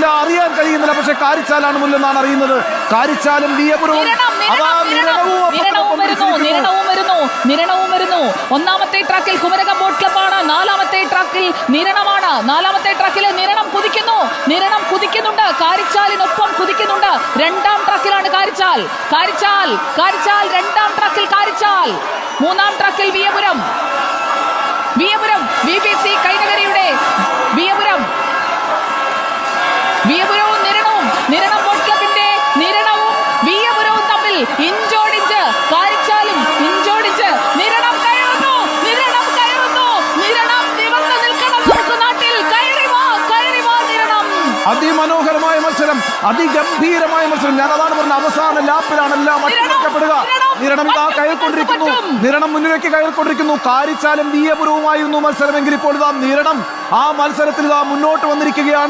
കഴിയുന്നില്ല അറിയാൻ കഴിയുന്നില്ല. പക്ഷെ കാരിച്ചാലാണ് മുല്ലെന്നാണ് അറിയുന്നത്. കാരിച്ചാലും വിയപുരവും നിരണവും വരുന്നു ഒന്നാമത്തെ ട്രാക്കിൽ കുമരകം ബോട്ട് ക്ലബാണ് നാലാമത്തെ ട്രാക്കിൽ നിരണമാണ് നാലാമത്തെ ട്രാക്കിൽ നിരണം കുതിക്കുന്നു. നിരണം കുതിക്കുന്നുണ്ട്. കാരിച്ചാലിനൊപ്പം കുതിക്കുന്നുണ്ട്. രണ്ടാം ട്രാക്കിലാണ് കാരിച്ചാൽ. കാരിച്ചാൽ കാരിച്ചാൽ രണ്ടാം ട്രാക്കിൽ കാരിച്ചാൽ. മൂന്നാം ട്രാക്കിൽ വിയപുരം. വിയപുരം വി വിയപുരവും നിരണവും നിരണം ബോട്ട് നിരണവും വിയപുരവും തമ്മിൽ ഇഞ്ചോടിഞ്ച് കാരിച്ചാലും ഇഞ്ചോടിഞ്ച് നിരണം കയറുന്നു നിരണം കയറുന്നു നിരണം നിവർന്നു നിൽക്കണം നമുക്ക് നാട്ടിൽ. കയറി വാ കയറി വാ നിരണം. അതിമനോഹരമായ മത്സരം അതിഗംഭീരമായ മത്സരം. ഞാൻ അതാണ് പറഞ്ഞത് അവസാന ലാപ്പിലാണ് എല്ലാം അട്ടിമറിക്കപ്പെടുക നിരണം, ഇതാ കയറിക്കൊണ്ടിരിക്കുന്നു. നിരണം മുന്നിലേക്ക് കയറിക്കൊണ്ടിരിക്കുന്നു. കാരിച്ചാലും വിയപുരവുമായിരുന്നു മത്സരമെങ്കിൽ ഇപ്പോൾ ഇതാ നിരണം. ആ മത്സരത്തിൽ ഇതാ മുന്നോട്ട് വന്നിരിക്കുകയാണ്.